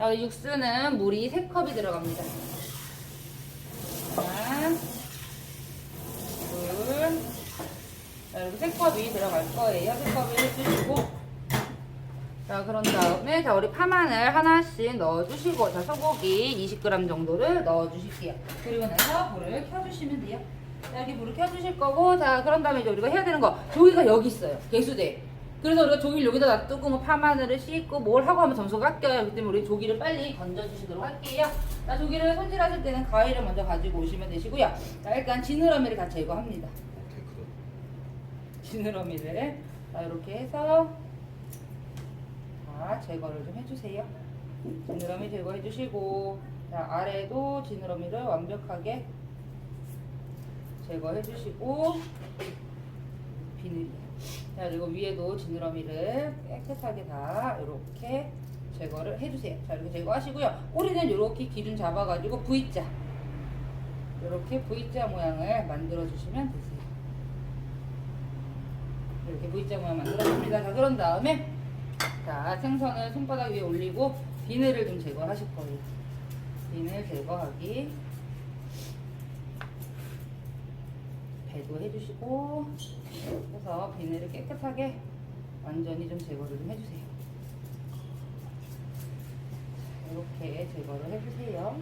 자, 육수는 물이 3컵이 들어갑니다. 자, 이렇게 3컵이 들어갈 거예요. 3컵을 해주시고. 자, 그런 다음에, 자, 우리 파마늘 하나씩 넣어주시고, 자, 소고기 20g 정도를 넣어주실게요. 그리고 나서 불을 켜주시면 돼요. 자, 여기 불을 켜주실 거고, 자, 그런 다음에 이제 우리가 해야 되는 거, 조기가 여기 있어요. 개수대. 그래서 우리가 조기를 여기다 놔두고, 뭐 파마늘을 씻고, 뭘 하고 하면 점수가 깎여요. 때문에 우리 조기를 빨리 건져주시도록 할게요. 자, 조기를 손질하실 때는 가위를 먼저 가지고 오시면 되시고요. 자, 일단 지느러미를 다 제거합니다. 지느러미를 자, 이렇게 해서 자, 제거를 좀 해주세요. 지느러미 제거해 주시고 자, 아래도 지느러미를 완벽하게 제거해 주시고 비늘이 자 그리고 위에도 지느러미를 깨끗하게 다 이렇게 제거를 해주세요. 자 이렇게 제거하시고요. 꼬리는 이렇게 기준 잡아가지고 V자 이렇게 V자 모양을 만들어 주시면 되세요. 이렇게 V자 모양 만들어줍니다. 자, 그런 다음에 자 생선을 손바닥 위에 올리고 비늘을 좀 제거하실 거예요. 비늘 제거하기 배도 해주시고 해서 비늘을 깨끗하게 완전히 좀 제거를 좀 해주세요. 자, 이렇게 제거를 해주세요.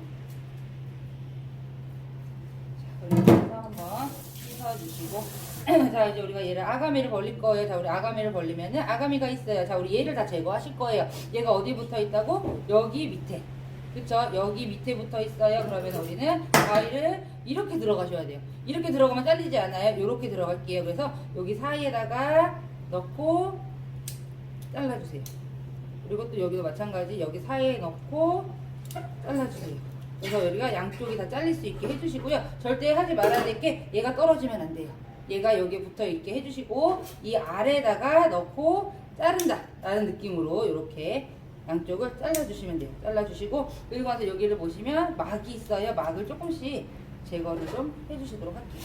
자, 나서 한번 씻어주시고 자 이제 우리가 얘를 아가미를 벌릴 거예요. 자 우리 아가미를 벌리면은 아가미가 있어요. 자 우리 얘를 다 제거하실 거예요. 얘가 어디 붙어 있다고? 여기 밑에. 그쵸? 여기 밑에 붙어 있어요. 그러면 우리는 가위를 이렇게 들어가셔야 돼요. 이렇게 들어가면 잘리지 않아요. 이렇게 들어갈게요. 그래서 여기 사이에다가 넣고 잘라주세요. 그리고 또 여기도 마찬가지 여기 사이에 넣고 잘라주세요. 그래서 여기가 양쪽이 다 잘릴 수 있게 해주시고요. 절대 하지 말아야 될 게 얘가 떨어지면 안 돼요. 얘가 여기에 붙어 있게 해주시고 이 아래에다가 넣고 자른다 라는 느낌으로 이렇게 양쪽을 잘라주시면 돼요. 잘라주시고 그리고 나서 여기를 보시면 막이 있어요. 막을 조금씩 제거를 좀 해주시도록 할게요.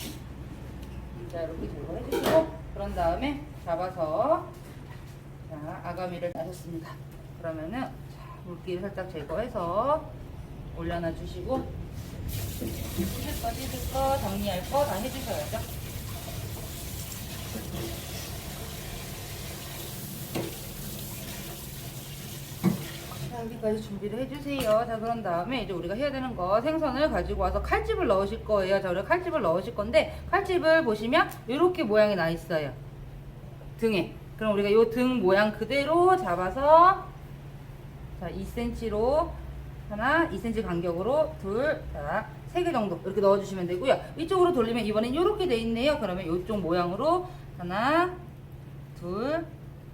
자 이렇게 제거해주시고 그런 다음에 잡아서 자 아가미를 따셨습니다. 그러면은 자, 물기를 살짝 제거해서 올려놔 주시고 씻을 거 씻을 거 정리할 거 다 해주셔야죠. 자, 여기까지 준비를 해주세요. 자, 그런 다음에 이제 우리가 해야 되는 거 생선을 가지고 와서 칼집을 넣으실 거예요. 자, 우리가 칼집을 넣으실 건데 칼집을 보시면 이렇게 모양이 나 있어요. 등에. 그럼 우리가 이 등 모양 그대로 잡아서 자, 2cm로 하나, 2cm 간격으로 둘, 자, 세 개 정도 이렇게 넣어주시면 되고요. 이쪽으로 돌리면 이번엔 이렇게 돼 있네요. 그러면 이쪽 모양으로 하나, 둘,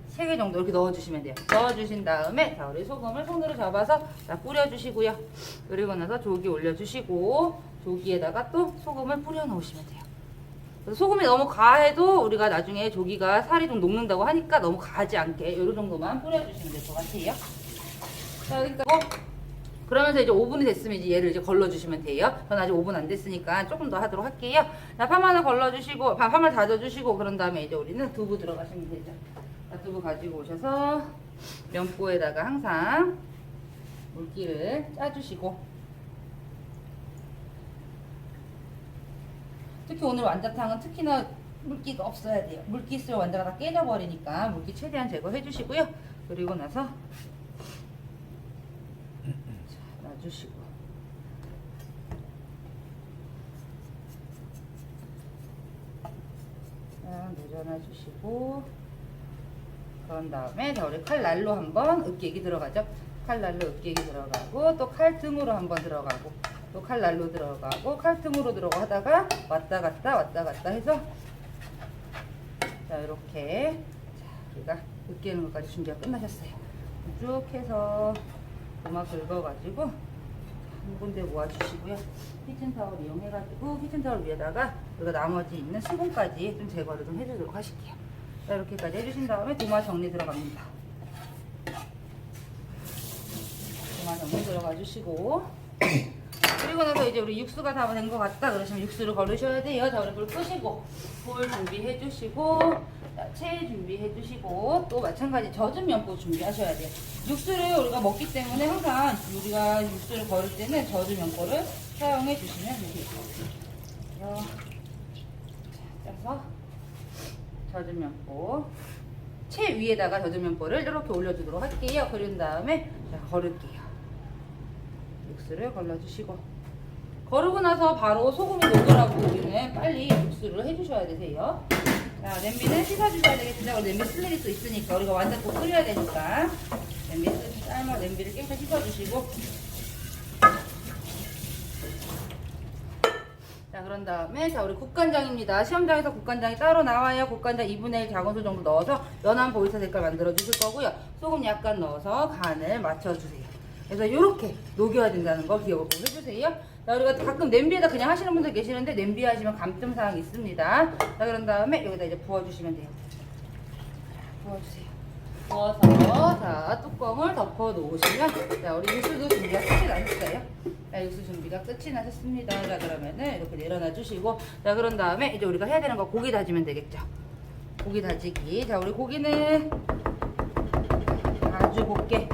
세 개 정도 이렇게 넣어주시면 돼요. 넣어주신 다음에 자 우리 소금을 손으로 잡아서 자 뿌려주시고요. 그리고 나서 조기 올려주시고 조기에다가 또 소금을 뿌려 놓으시면 돼요. 그래서 소금이 너무 과해도 우리가 나중에 조기가 살이 좀 녹는다고 하니까 너무 과하지 않게 이 정도만 뿌려주시면 될 것 같아요. 자 그러니까 뭐 그러면서 이제 5분이 됐으면 이제 얘를 이제 걸러주시면 돼요. 전 아직 5분 안 됐으니까 조금 더 하도록 할게요. 자, 파마늘 걸러주시고, 파- 파마늘 다져주시고, 그런 다음에 이제 우리는 두부 들어가시면 되죠. 자, 두부 가지고 오셔서 면보에다가 항상 물기를 짜주시고, 특히 오늘 완자탕은 특히나 물기가 없어야 돼요. 물기 있으면 완자가 다 깨져버리니까 물기 최대한 제거해 주시고요. 그리고 나서 자, 놔주시고 자, 내려놔 주시고 그런 다음에 자 우리 칼날로 한번 으깨기 들어가죠. 칼날로 으깨기 들어가고 또 칼등으로 한번 들어가고 또 칼날로 들어가고 칼등으로 들어가 하다가 왔다 갔다 왔다 갔다 해서 자 이렇게 자 우리가 으깨는 것까지 준비가 끝나셨어요. 쭉 해서 고막 긁어가지고 한 군데 모아주시고요. 키친타월 이용해가지고 키친타월 위에다가 우리가 나머지 있는 수분까지 좀 제거를 좀 해주도록 하실게요. 자, 이렇게까지 해주신 다음에 도마 정리 들어갑니다. 도마 정리 들어가 주시고 그리고 나서 이제 우리 육수가 다 된 것 같다 그러시면 육수를 걸으셔야 돼요. 자, 우리 불 끄시고 불 준비해 주시고 자, 채 준비해 주시고 또 마찬가지 젖은 면포 준비하셔야 돼요. 육수를 우리가 먹기 때문에 항상 우리가 육수를 거를 때는 젖은 면포를 사용해 주시면. 자, 짜서 젖은 면포 채 위에다가 젖은 면포를 이렇게 올려주도록 할게요. 그린 다음에 자, 걸을게요. 육수를 걸러주시고 거르고 나서 바로 소금이 녹으라고 우리는 빨리 육수를 해주셔야 되세요. 자, 냄비는 씻어주셔야 되겠습니다. 냄비 쓸 일이 또 있으니까 우리가 완전 또 끓여야 되니까 냄비 쓰- 삶아 냄비를 깨끗이 씻어주시고 자 그런 다음에 자 우리 국간장입니다. 시험장에서 국간장이 따로 나와요. 국간장 2분의 1 작은 술 정도 넣어서 연한 보리차 색깔 만들어 주실 거고요. 소금 약간 넣어서 간을 맞춰주세요. 그래서 이렇게 녹여야 된다는 거 기억을 꼭 해주세요. 자 우리가 가끔 냄비에다 그냥 하시는 분들 계시는데 냄비에 하시면 감점 사항이 있습니다. 자 그런 다음에 여기다 이제 부어주시면 돼요. 부어주세요. 부어서 자 뚜껑을 덮어 놓으시면 자 우리 육수도 준비가 끝이 나셨어요. 자 육수 준비가 끝이 나셨습니다. 자 그러면은 이렇게 내려놔 주시고 자 그런 다음에 이제 우리가 해야 되는 거 고기 다지면 되겠죠. 고기 다지기. 자 우리 고기는 아주 곱게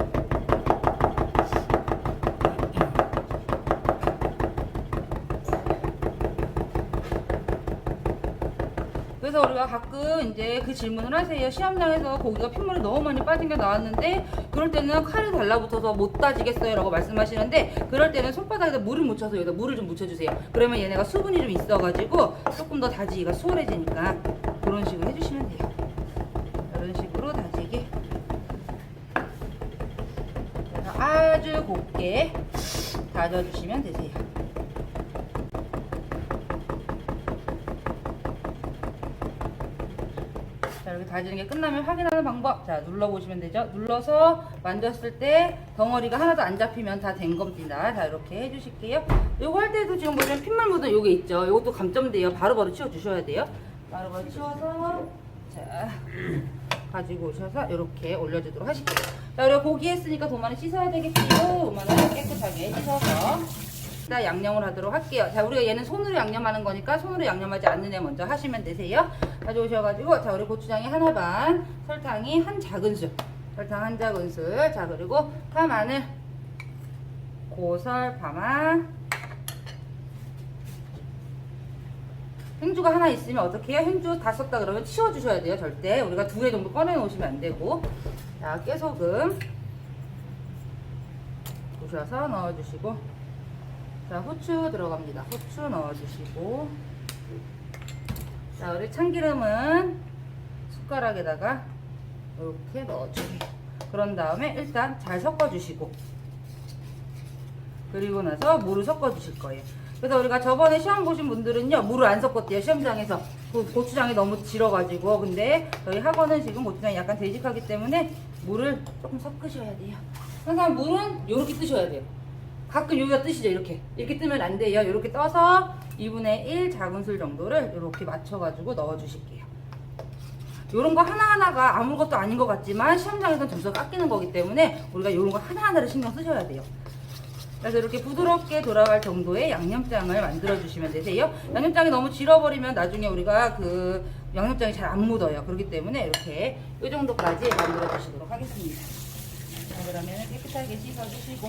그래서 우리가 가끔 이제 그 질문을 하세요. 시험장에서 고기가 핏물이 너무 많이 빠진 게 나왔는데 그럴 때는 칼이 달라붙어서 못 다지겠어요 라고 말씀하시는데 그럴 때는 손바닥에다 물을 묻혀서 여기다 물을 좀 묻혀주세요. 그러면 얘네가 수분이 좀 있어가지고 조금 더 다지기가 수월해지니까 그런 식으로 해주시면 돼요. 이런 식으로 다지기. 그래서 아주 곱게 다져주시면 되세요. 다지는 게 끝나면 확인하는 방법. 자, 눌러보시면 되죠. 눌러서 만졌을 때 덩어리가 하나도 안 잡히면 다 된 겁니다. 자, 이렇게 해주실게요. 요거 할 때도 지금 보시면 핏물 묻은 요게 있죠. 요것도 감점돼요. 바로바로 치워주셔야 돼요. 바로바로 치워서, 자, 가지고 오셔서 이렇게 올려주도록 하실게요. 자, 우리가 고기 했으니까 도마는 씻어야 되겠지요. 도마는 깨끗하게 씻어서. 자, 양념을 하도록 할게요. 자, 우리가 얘는 손으로 양념하는 거니까 손으로 양념하지 않는 애 먼저 하시면 되세요. 가져오셔가지고, 자, 우리 고추장이 하나 반, 설탕이 한 작은술, 설탕 한 작은술, 자, 그리고 파, 마늘, 고설, 파마, 행주가 하나 있으면 어떻게 해요? 행주 다 썼다 그러면 치워주셔야 돼요, 절대. 우리가 두 개 정도 꺼내놓으시면 안 되고. 자, 깨소금. 부셔서 넣어주시고. 자, 후추 들어갑니다. 후추 넣어주시고. 자, 우리 참기름은 숟가락에다가 이렇게 넣어주세요. 그런 다음에 일단 잘 섞어주시고. 그리고 나서 물을 섞어주실 거예요. 그래서 우리가 저번에 시험 보신 분들은요, 물을 안 섞었대요, 시험장에서. 그 고추장이 너무 질어가지고. 근데 저희 학원은 지금 고추장이 약간 되직하기 때문에 물을 조금 섞으셔야 돼요. 항상 물은 이렇게 뜨셔야 돼요. 가끔 여기가 뜨시죠 이렇게. 이렇게 뜨면 안 돼요. 이렇게 떠서 2분의 1 작은술 정도를 이렇게 맞춰가지고 넣어주실게요. 이런 거 하나하나가 아무것도 아닌 것 같지만 시험장에서는 점수가 깎이는 거기 때문에 우리가 이런 거 하나하나를 신경 쓰셔야 돼요. 그래서 이렇게 부드럽게 돌아갈 정도의 양념장을 만들어 주시면 되세요. 양념장이 너무 질어버리면 나중에 우리가 그 양념장이 잘 안 묻어요. 그렇기 때문에 이렇게 이 정도까지 만들어 주시도록 하겠습니다. 자 그러면 깨끗하게 씻어 주시고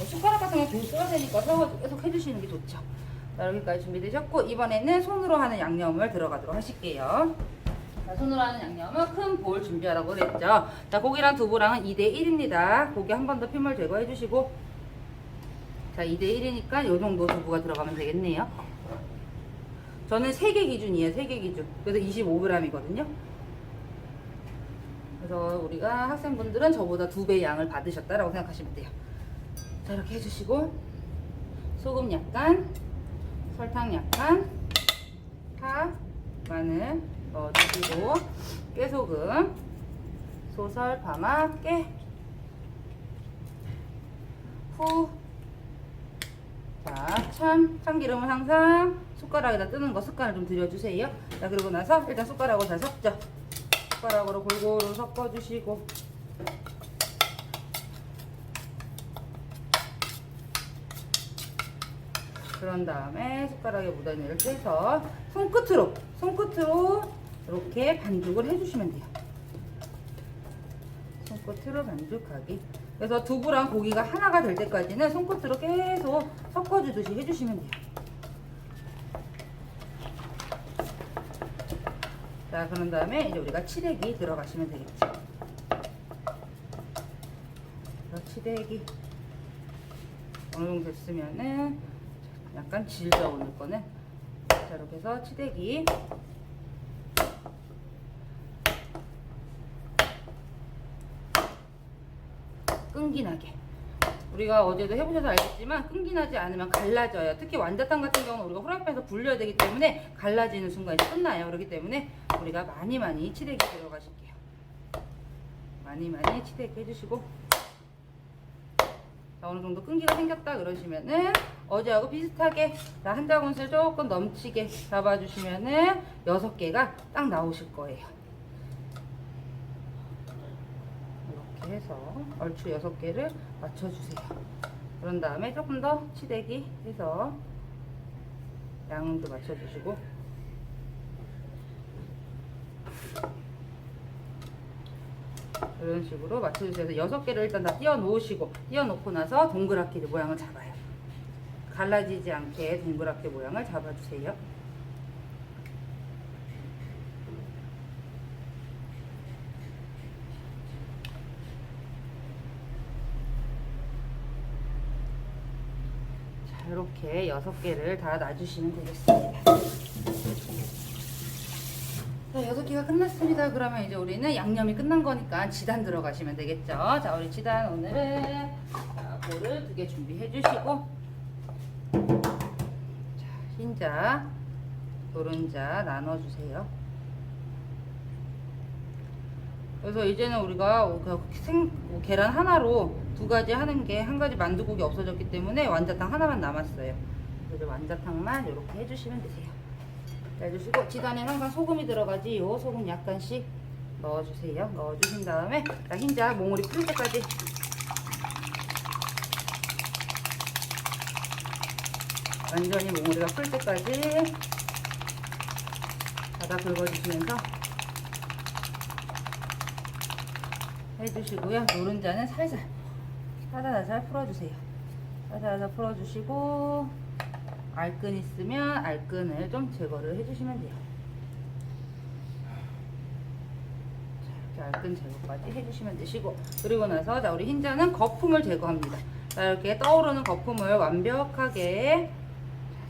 어, 숟가락 같은 거 계속 되니까 설거지 계속 해주시는 게 좋죠. 자, 여기까지 준비되셨고 이번에는 손으로 하는 양념을 들어가도록 하실게요. 자, 손으로 하는 양념은 큰 볼 준비하라고 그랬죠. 자, 고기랑 두부랑은 2대 1입니다. 고기 한 번 더 핏물 제거해 주시고 자, 2대 1이니까 이 정도 두부가 들어가면 되겠네요. 저는 3개 기준이에요. 3개 기준. 그래서 25g이거든요. 그래서 우리가 학생분들은 저보다 두 배 양을 받으셨다라고 생각하시면 돼요. 자 이렇게 해주시고 소금 약간 설탕 약간 파 마늘 넣어주시고 깨소금 소설 파마 깨 후. 자, 참, 참기름은 항상 숟가락에다 뜨는 거 습관을 좀 들여주세요. 자, 그리고 나서 일단 숟가락으로 잘 섞죠. 숟가락으로 골고루 섞어주시고. 그런 다음에 숟가락에 묻어있는 이렇게 해서 손끝으로 손끝으로 이렇게 반죽을 해주시면 돼요. 손끝으로 반죽하기. 그래서 두부랑 고기가 하나가 될 때까지는 손끝으로 계속 섞어주듯이 해주시면 돼요. 자, 그런 다음에 이제 우리가 치대기 들어가시면 되겠죠. 치대기 어느 정도 됐으면은 약간 질져 오는 거는 자, 이렇게 해서 치대기. 끈기나게. 우리가 어제도 해보셔서 알겠지만 끈기나지 않으면 갈라져요. 특히 완자탕 같은 경우는 우리가 후라이팬에서 불려야 되기 때문에 갈라지는 순간 이제 끝나요. 그렇기 때문에 우리가 많이 많이 치대기 들어가실게요. 많이 많이 치대기 해주시고. 자, 어느 정도 끈기가 생겼다 그러시면은 어제하고 비슷하게 자, 한 자군술 조금 넘치게 잡아주시면은 여섯 개가 딱 나오실 거예요. 이렇게 해서 얼추 여섯 개를 맞춰주세요. 그런 다음에 조금 더 치대기 해서 양도 맞춰주시고 이런 식으로 맞춰주세요. 그래서 여섯 개를 일단 다 띄워 놓으시고 띄워 놓고 나서 동그랗게 모양을 잡아요. 갈라지지 않게 동그랗게 모양을 잡아주세요. 자, 이렇게 여섯 개를 다 놔주시면 되겠습니다. 자, 여섯 개가 끝났습니다. 그러면 이제 우리는 양념이 끝난 거니까 지단 들어가시면 되겠죠. 자, 우리 지단 오늘은 자, 볼을 두개 준비해 주시고 자, 흰자, 노른자 나눠 주세요. 그래서 이제는 우리가 그 생, 뭐 계란 하나로 두 가지 하는 게 한 가지 만두국이 없어졌기 때문에 완자탕 하나만 남았어요. 그래서 완자탕만 이렇게 해주시면 되세요. 해주시고 지단에 항상 소금이 들어가지 요. 소금 약간씩 넣어주세요. 넣어주신 다음에 자, 흰자 몽우리 풀 때까지 완전히 몽우리가 풀 때까지 바다 긁어주시면서 해주시고요. 노른자는 살살 살살살살 풀어주세요. 살살살살 풀어주시고 알끈 있으면 알끈을 좀 제거를 해주시면 돼요. 자, 이렇게 알끈 제거까지 해주시면 되시고 그리고 나서 자 우리 흰자는 거품을 제거합니다. 자 이렇게 떠오르는 거품을 완벽하게 자,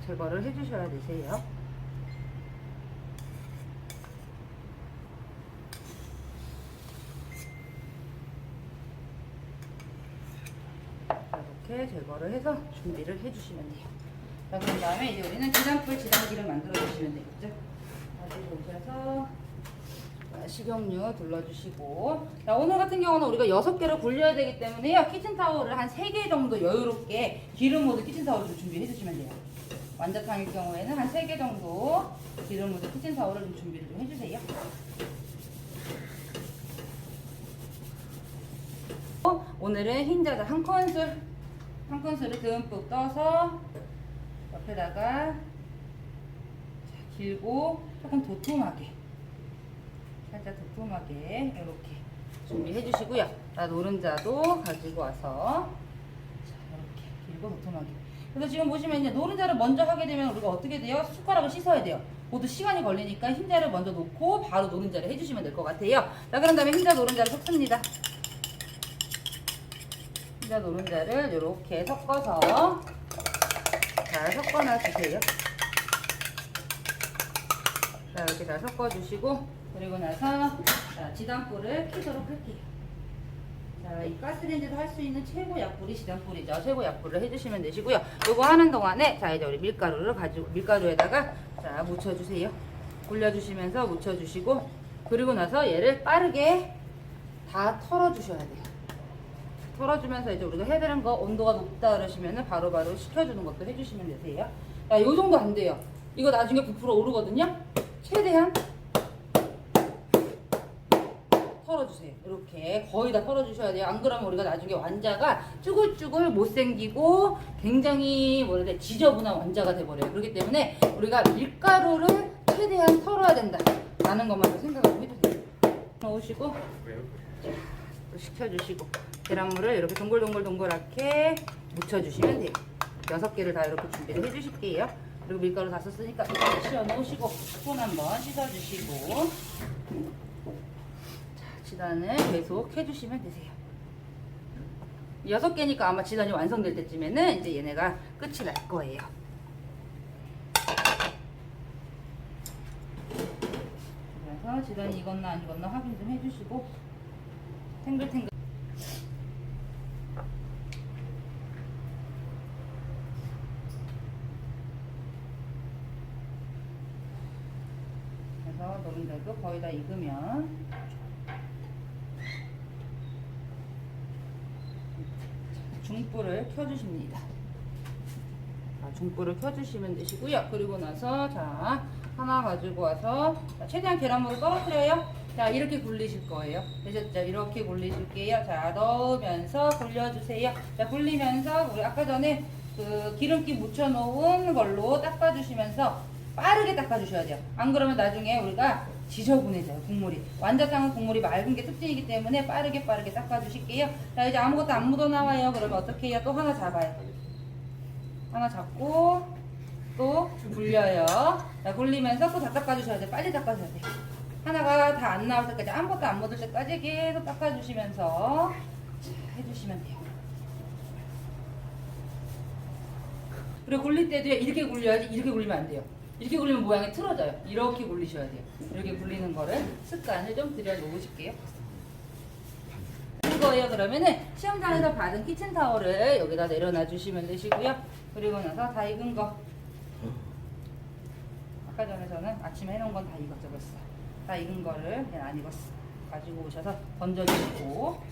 제거를 해주셔야 되세요. 자, 이렇게 제거를 해서 준비를 해주시면 돼요. 자, 그런 다음에 이제 우리는 지단풀 지단기를 만들어 주시면 되겠죠. 가지고 오셔서 자, 식용유 둘러주시고 자, 오늘 같은 경우는 우리가 6개를 굴려야 되기 때문에요. 키친타올을 한 3개 정도 여유롭게 기름 모드 키친타올을 준비해 주시면 돼요. 완자탕일 경우에는 한 3개 정도 기름 모드 키친 타올을 좀 준비를 좀 해주세요. 오늘은 흰자자 한 큰술 한 큰술을 듬뿍 떠서 옆에다가 자, 길고 조금 도톰하게 살짝 도톰하게 이렇게 준비해 주시고요. 나 노른자도 가지고 와서 자, 이렇게 길고 도톰하게. 그래서 지금 보시면 이제 노른자를 먼저 하게 되면 우리가 어떻게 돼요? 숟가락을 씻어야 돼요. 모두 시간이 걸리니까 흰자를 먼저 놓고 바로 노른자를 해주시면 될 것 같아요. 자, 그런 다음에 흰자 노른자를 섞습니다. 흰자 노른자를 이렇게 섞어서 잘 섞어놔 주세요. 자, 이렇게 잘 섞어주시고, 그리고 나서, 자, 지단불을 켜도록 할게요. 자, 이 가스레인지에서 할수 있는 최고 약불이 지단불이죠. 최고 약불을 해주시면 되시고요. 요거 하는 동안에, 자, 이제 우리 밀가루를 가지고, 밀가루에다가, 자, 묻혀주세요. 굴려주시면서 묻혀주시고, 그리고 나서 얘를 빠르게 다 털어주셔야 돼요. 털어주면서 이제 우리가 해야 되는 거 온도가 높다 그러시면은 바로바로 식혀주는 것도 해주시면 되세요. 야, 요 정도 안 돼요. 이거 나중에 부풀어 오르거든요. 최대한 털어주세요. 이렇게 거의 다 털어주셔야 돼요. 안 그러면 우리가 나중에 완자가 쭈글쭈글 못생기고 굉장히 뭐라 해야 돼 지저분한 완자가 돼버려요. 그렇기 때문에 우리가 밀가루를 최대한 털어야 된다. 나는 것만 생각하고 해주세요. 넣으시고 또 식혀주시고 계란물을 이렇게 동글동글 동글하게 묻혀주시면 돼요. 여섯 개를 다 이렇게 준비를 해주실게요. 그리고 밀가루 다 썼으니까 이렇게 씌워 놓으시고 손 한번 씻어주시고 자, 지단을 계속 해주시면 되세요. 여섯 개니까 아마 지단이 완성될 때쯤에는 이제 얘네가 끝이 날 거예요. 그래서 지단이 익었나 안 익었나 확인 좀 해주시고 탱글탱글 그래서 노른자도 거의 다 익으면 중 켜주십니다. 자, 중불을 켜주시면 되시고요. 그리고 나서 자 하나 가지고 와서 자, 최대한 계란물을 떨어뜨려요. 자 이렇게 굴리실 거예요. 되셨죠? 이렇게 굴리실게요. 자 넣으면서 굴려주세요. 자 굴리면서 우리 아까 전에 그 기름기 묻혀놓은 걸로 닦아주시면서 빠르게 닦아주셔야 돼요. 안 그러면 나중에 우리가 지저분해져요 국물이. 완자탕은 국물이 맑은 게 특징이기 때문에 빠르게 빠르게 닦아주실게요. 자 이제 아무것도 안 묻어 나와요. 그러면 어떻게 해요? 또 하나 잡아요. 하나 잡고 또 굴려요. 자, 굴리면서 또 다 닦아주셔야 돼요. 빨리 닦아줘야 돼요. 하나가 다 안 나올 때까지 아무것도 안 묻을 때까지 계속 닦아주시면서 자, 해주시면 돼요. 그리고 굴릴 때도 이렇게 굴려야지 이렇게 굴리면 안 돼요. 이렇게 굴리면 모양이 틀어져요. 이렇게 굴리셔야 돼요. 이렇게 굴리는 거를 습관을 좀 들여놓으실게요. 이거예요. 그러면은 시험장에서 받은 키친타올을 여기다 내려놔 주시면 되시고요. 그리고 나서 다 익은 거. 아까 전에 저는 아침에 해놓은 건 다 익었죠 벌써. 다 익은 거를 얘는 안 익었어. 가지고 오셔서 던져주시고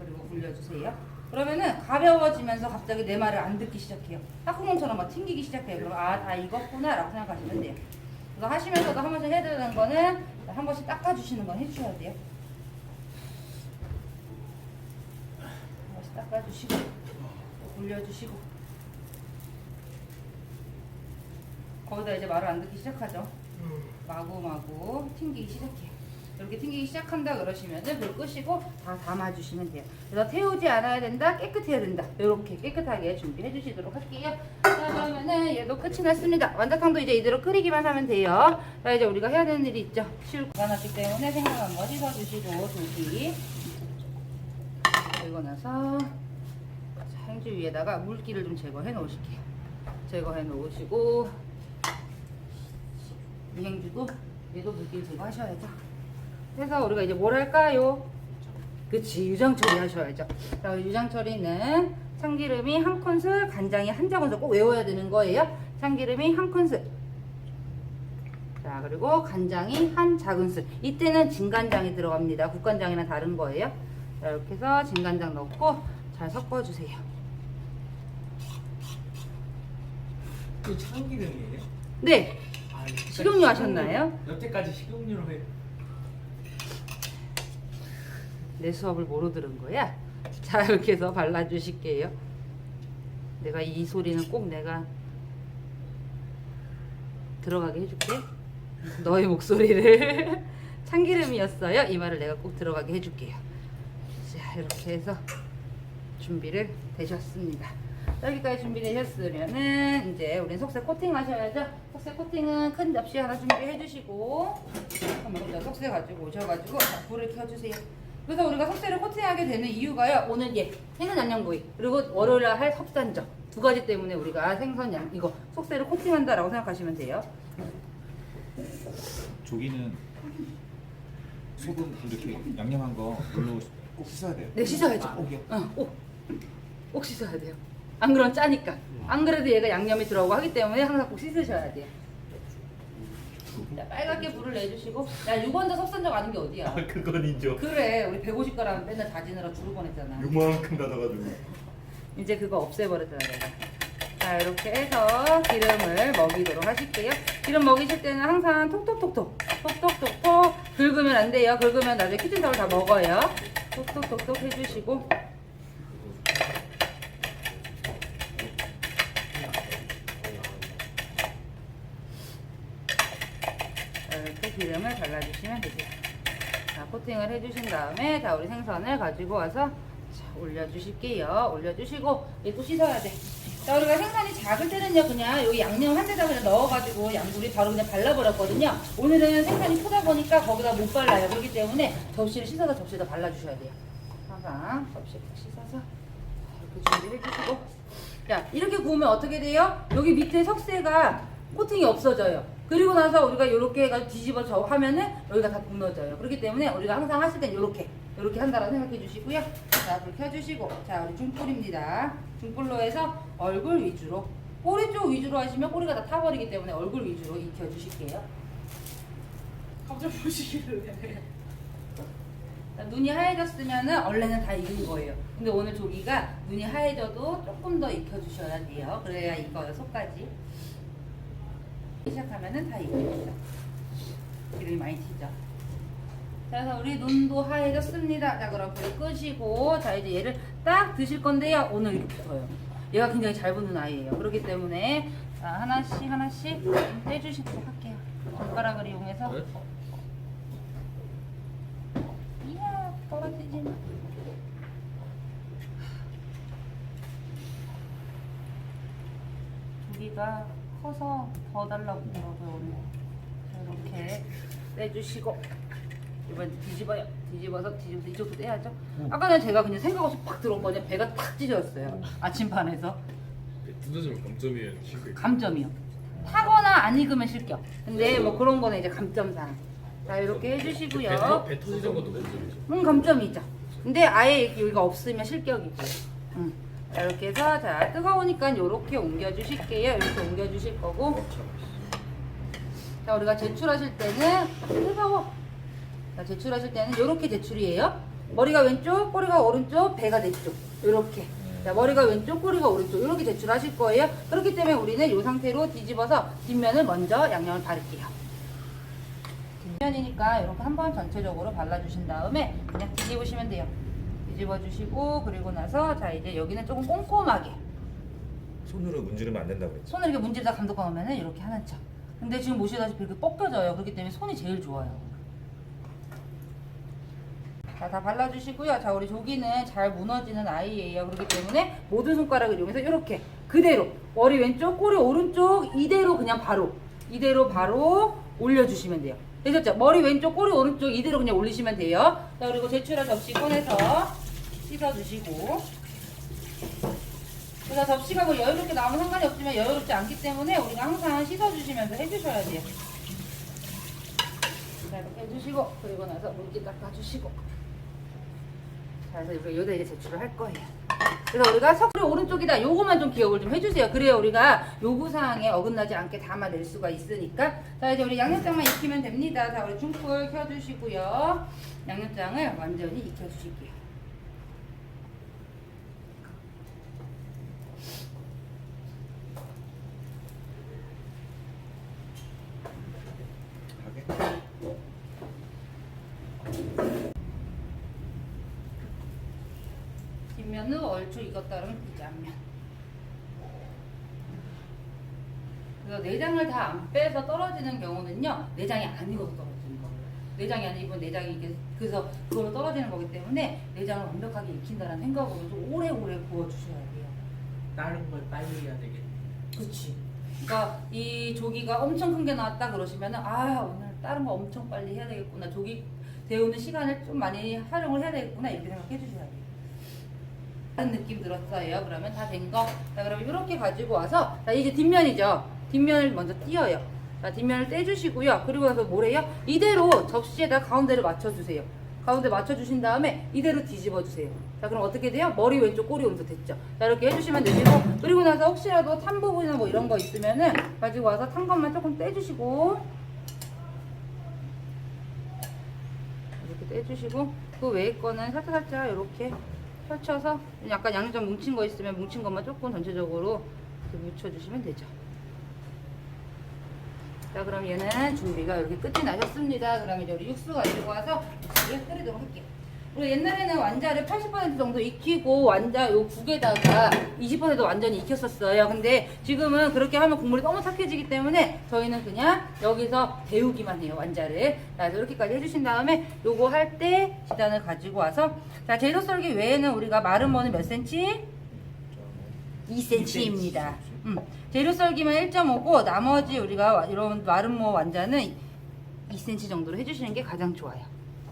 그리고 굴려주세요. 그러면은 가벼워지면서 갑자기 내 말을 안 듣기 시작해요. 탁구멍처럼 막 튕기기 시작해요. 그럼 아 다 익었구나 라고 생각하시면 돼요. 그래서 하시면서도 한 번씩 해야 되는 거는 한 번씩 닦아주시는 건 해주셔야 돼요. 한 번씩 닦아주시고 또 굴려주시고 거기다 이제 말을 안 듣기 시작하죠. 마구마구 튕기기 시작해요. 이렇게 튕기기 시작한다 그러시면은 불 끄시고 다 담아주시면 돼요. 그래서 태우지 않아야 된다, 깨끗해야 된다. 이렇게 깨끗하게 준비해 주시도록 할게요. 자, 그러면은 얘도 끝이 났습니다. 완자탕도 이제 이대로 끓이기만 하면 돼요. 자, 이제 우리가 해야 되는 일이 있죠. 실 구간하기 때문에 생강 한번 씻어주시고, 두기. 그리고 나서 자, 행주 위에다가 물기를 좀 제거해 놓으실게요. 제거해 놓으시고, 이 행주도 얘도 물기를 제거하셔야죠. 그래서 우리가 이제 뭘 할까요? 그치 유장 처리 하셔야죠. 자 유장 처리는 참기름이 한 큰술, 간장이 한 작은술 꼭 외워야 되는 거예요. 참기름이 한 큰술. 자 그리고 간장이 한 작은술. 이때는 진간장이 들어갑니다. 국간장이랑 다른 거예요. 자 이렇게 해서 진간장 넣고 잘 섞어주세요. 그 참기름이에요? 네, 아, 식용유 하셨나요? 여태까지 식용유로 해. 내 수업을 뭐로 들은 거야? 자 이렇게 해서 발라주실게요. 내가 이 소리는 꼭 내가 들어가게 해줄게. 너의 목소리를 참기름이었어요. 이 말을 내가 꼭 들어가게 해줄게요. 자 이렇게 해서 준비를 되셨습니다. 여기까지 준비되셨으면은 이제 우린 속세 코팅 하셔야죠. 속세 코팅은 큰 접시 하나 준비해 주시고 한번 자, 속세 가지고 오셔가지고 자, 불을 켜주세요. 그래서 우리가 속세를 코팅하게 되는 이유가요. 오늘 예 생선 양념구이 그리고 월요일에 할 섭산적 두 가지 때문에 우리가 생선 양 이거 속세를 코팅한다라고 생각하시면 돼요. 조기는 소금 이렇게 양념한 거 물로 꼭 씻어야 돼요. 네 씻어야죠. 아, 꼭이요? 어, 꼭, 꼭 씻어야 돼요. 안 그러면 짜니까. 안 그래도 얘가 양념이 들어가고 하기 때문에 항상 꼭 씻으셔야 돼요. 자, 빨갛게 불을 내주시고, 야, 6원자 섭산적 아닌 게 어디야? 아 그건 인정. 그래, 우리 150g 맨날 다지느라 죽을 뻔했잖아. 요만큼 닫아가지고. 이제 그거 없애버렸잖아, 내가. 자, 이렇게 해서 기름을 먹이도록 하실게요. 기름 먹이실 때는 항상 톡톡톡톡, 톡톡톡톡 긁으면 안 돼요. 긁으면 나중에 키친타올 다 먹어요. 톡톡톡톡 해주시고. 자, 이렇게 기름을 발라주시면 되세요. 자, 코팅을 해주신 다음에 자 우리 생선을 가지고 와서 자, 올려주실게요. 올려주시고 얘또 씻어야 돼. 자 우리가 생선이 작을 때는요 그냥 여기 양념 한 데다 그냥 넣어가지고 양구리 바로 그냥 발라버렸거든요. 오늘은 생선이 크다 보니까 거기다 못 발라요. 그렇기 때문에 접시를 씻어서 접시에다 발라주셔야 돼요. 항상 접시에 딱 씻어서 이렇게 준비해 주시고 자 이렇게 구우면 어떻게 돼요? 여기 밑에 석쇠가 코팅이 없어져요. 그리고 나서 우리가 이렇게 해가지고 뒤집어서 하면은 여기가 다 무너져요. 그렇기 때문에 우리가 항상 하실 땐 이렇게 이렇게 한다고 생각해 주시고요. 자, 불 켜주시고 자 우리 중불입니다. 중불로 해서 얼굴 위주로 꼬리 쪽 위주로 하시면 꼬리가 다 타버리기 때문에 얼굴 위주로 익혀 주실게요. 갑자기 보시기를 자, 눈이 하얘졌으면은 원래는 다 익은 거예요. 근데 오늘 조기가 눈이 하얘져도 조금 더 익혀주셔야 돼요. 그래야 익어요, 속까지. 시작하면은 다 익습니다. 기름이 많이 튀죠. 자, 그래서 우리 눈도 하얘졌습니다. 자, 그럼 불을 끄시고, 자, 이제 얘를 딱 드실 건데요. 오늘 이렇게 붙어요. 얘가 굉장히 잘 붙는 아이예요. 그렇기 때문에, 자, 하나씩 하나씩 떼주시도록 할게요. 손가락을 이용해서. 이야, 떨어지지 마. 조기가 커서 더 달라고 그러고요, 오늘. 자, 이렇게 떼주시고. 이번 뒤집어요. 뒤집어서 뒤집어서 이쪽도 떼야죠. 아까는 제가 그냥 생각 없이 팍 들어온 거냐 배가 탁 찢어졌어요. 아침반에서. 두더지면 감점이에요 실패 감점이요. 타거나 안 익으면 실격. 근데 뭐 그런 거는 이제 감점상. 자 이렇게 해주시고요. 배, 터- 배 터지는 것도 감점이죠 음 감점이죠. 근데 아예 여기가 없으면 실격이고. 음. 자 이렇게 해서 자 뜨거우니까 이렇게 옮겨주실게요. 이렇게 옮겨주실 거고. 자 우리가 제출하실 때는 뜨거워. 자 제출하실 때는 이렇게 제출이에요. 머리가 왼쪽, 꼬리가 오른쪽, 배가 내쪽. 이렇게. 자 머리가 왼쪽, 꼬리가 오른쪽. 이렇게 제출하실 거예요. 그렇기 때문에 우리는 이 상태로 뒤집어서 뒷면을 먼저 양념을 바를게요. 뒷면이니까 이렇게 한번 전체적으로 발라주신 다음에 그냥 뒤집으시면 돼요. 뒤집어 주시고 그리고 나서 자 이제 여기는 조금 꼼꼼하게 손으로 문지르면 안 된다고 그랬죠. 손을 이렇게 문지르다 감독 하면은 이렇게 하는 척. 근데 지금 보시다시피 이렇게 벗겨져요. 그렇기 때문에 손이 제일 좋아요. 자, 다 발라주시고요. 자, 우리 조기는 잘 무너지는 아이예요. 그렇기 때문에 모든 손가락을 이용해서 이렇게 그대로 머리 왼쪽, 꼬리 오른쪽 이대로 그냥 바로 이대로 바로 올려주시면 돼요. 되셨죠? 머리 왼쪽, 꼬리 오른쪽 이대로 그냥 올리시면 돼요. 자, 그리고 제출한 접시 꺼내서 씻어주시고 그래서 접시가 뭐 여유롭게 나오면 상관이 없지만 여유롭지 않기 때문에 우리가 항상 씻어주시면서 해주셔야 돼요. 자, 이렇게 해주시고 그리고 나서 물기 닦아주시고 자, 그래서 우리가 여기다 이제 제출을 할 거예요. 그래서 우리가 석리 오른쪽이다 요거만 좀 기억을 좀 해주세요. 그래야 우리가 요구사항에 어긋나지 않게 담아낼 수가 있으니까 자 이제 우리 양념장만 익히면 됩니다. 자 우리 중불 켜주시고요. 양념장을 완전히 익혀주실게요. 하게? 뒷면은 얼추 익었다면 뒷장면. 그래서 내장을 다 안 빼서 떨어지는 경우는요, 내장이 안 익어서 떨어지는 거예요. 내장이 안 익으면 내장이 이게 그래서 그걸로 떨어지는 거기 때문에 내장을 완벽하게 익힌다는 생각으로 좀 오래오래 구워주셔야 돼요. 다른 걸 빨리 해야 되겠네. 그렇지. 그러니까 이 조기가 엄청 큰 게 나왔다 그러시면은 아 오늘 다른 거 엄청 빨리 해야 되겠구나. 조기 데우는 시간을 좀 많이 활용을 해야 되겠구나 이렇게 생각해 주셔야 돼요. 다른 느낌 들었어요. 그러면 다 된 거. 자 그러면 이렇게 가지고 와서 자 이제 뒷면이죠. 뒷면을 먼저 띄어요. 자 뒷면을 떼주시고요. 그리고 나서 뭐래요? 이대로 접시에다 가운데를 맞춰주세요. 가운데 맞춰주신 다음에 이대로 뒤집어 주세요. 자 그럼 어떻게 돼요? 머리 왼쪽 꼬리 오른쪽 됐죠? 자 이렇게 해주시면 되시고 그리고 나서 혹시라도 탄 부분이나 뭐 이런 거 있으면은 가지고 와서 탄 것만 조금 떼주시고 이렇게 떼주시고 그 외의 거는 살짝살짝 이렇게 펼쳐서 약간 양념장 뭉친 거 있으면 뭉친 것만 조금 전체적으로 묻혀주시면 되죠. 자 그럼 얘는 준비가 이렇게 끝이 나셨습니다. 그럼 이제 우리 육수 가지고 와서 육수를 끓이도록 할게요. 우리 옛날에는 완자를 80% 정도 익히고 완자 요 국에다가 20% 완전히 익혔었어요. 근데 지금은 그렇게 하면 국물이 너무 탁해지기 때문에 저희는 그냥 여기서 데우기만 해요. 완자를. 자, 이렇게까지 해주신 다음에 요거 할 때 지단을 가지고 와서 자, 제도 썰기 외에는 우리가 마른 머는 몇 센치? 2cm입니다. 음, 재료 썰기만 1.5고 나머지 우리가 이런 마른 모 완자는 2cm 정도로 해주시는 게 가장 좋아요.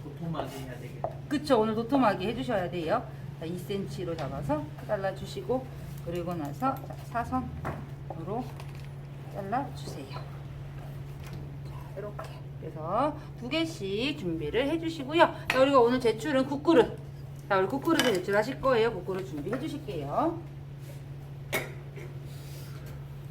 도톰하게 해야 되겠다. 그쵸 오늘 도톰하게 해주셔야 돼요. 자, 2cm로 잡아서 잘라주시고 그리고 나서 자, 사선으로 잘라주세요. 자, 이렇게 그래서 두 개씩 준비를 해주시고요. 자, 우리가 오늘 제출은 국그릇. 자, 우리 국그릇에 제출하실 거예요. 국그릇 준비해 주실게요.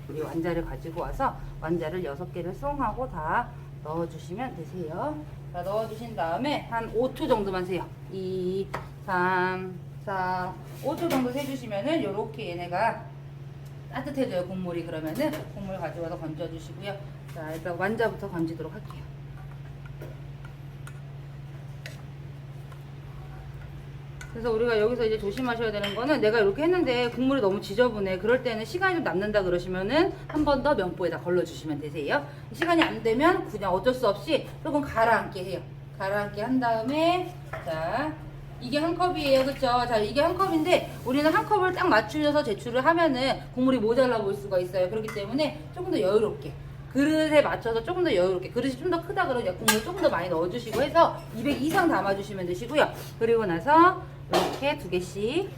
우리 완자를 가지고 와서 완자를 여섯 개를 쏙하고 다 넣어주시면 되세요. 자, 넣어주신 다음에 한 5초 정도만 세요. 2, 3, 4, 5초 정도 세주시면은 요렇게 얘네가 따뜻해져요, 국물이. 그러면은 국물 가져와서 건져주시고요. 자, 일단 완자부터 건지도록 할게요. 그래서 우리가 여기서 이제 조심하셔야 되는 거는 내가 이렇게 했는데 국물이 너무 지저분해. 그럴 때는 시간이 좀 남는다 그러시면은 한 번 더 면보에다 걸러주시면 되세요. 시간이 안 되면 그냥 어쩔 수 없이 조금 가라앉게 해요. 가라앉게 한 다음에 자 이게 한 컵이에요, 그쵸? 자 이게 한 컵인데 우리는 한 컵을 딱 맞추셔서 제출을 하면은 국물이 모자라 보일 수가 있어요. 그렇기 때문에 조금 더 여유롭게. 그릇에 맞춰서 조금 더 여유롭게 그릇이 좀 더 크다 그러면 국물 조금 더 많이 넣어주시고 해서 200 이상 담아주시면 되시고요 그리고 나서 이렇게 두 개씩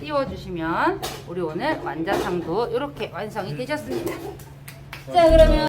띄워주시면 우리 오늘 완자탕도 이렇게 완성이 되셨습니다. 자 그러면